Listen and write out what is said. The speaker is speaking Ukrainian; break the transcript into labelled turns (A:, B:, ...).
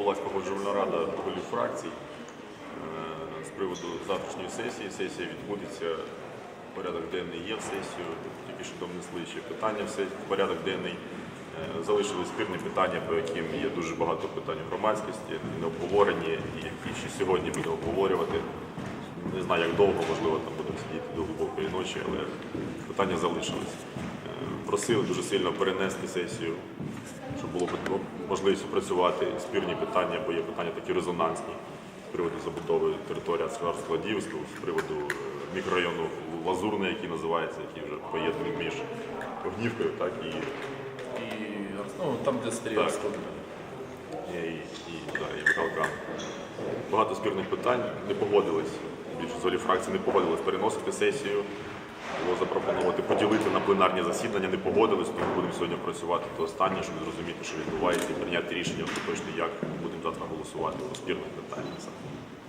A: відбулася погоджувальна рада голів фракцій е, з приводу завтрашньої сесії. Сесія відбудеться, порядок денний є в сесію, тільки що внесли ще питання в порядок денний. Е, Залишились спірні питання, по яким є дуже багато питань в громадськості, не обговорені, і які ще сьогодні будемо обговорювати. Не знаю, як довго, можливо, там будемо сидіти до глибокої ночі, але питання залишились. Е, Просили дуже сильно перенести сесію, було б можливість опрацювати спірні питання, бо є питання такі резонансні з приводу забудови території Складівського, з приводу е, мікрорайону Лазурний, який називається, який вже поєднаний між Огнівкою, так і,
B: ну, там,
A: Так.
B: расходы.
A: і, і, да, і Михалка. Багато спірних питань не погодились. Більшість голів фракції не погодились переносити сесію. Було запропонувати поділити пленарні засідання, не погодились, тому будемо сьогодні працювати до останнього, щоб зрозуміти, що відбувається, і прийняти рішення точно як будемо завтра голосувати по спірних питань.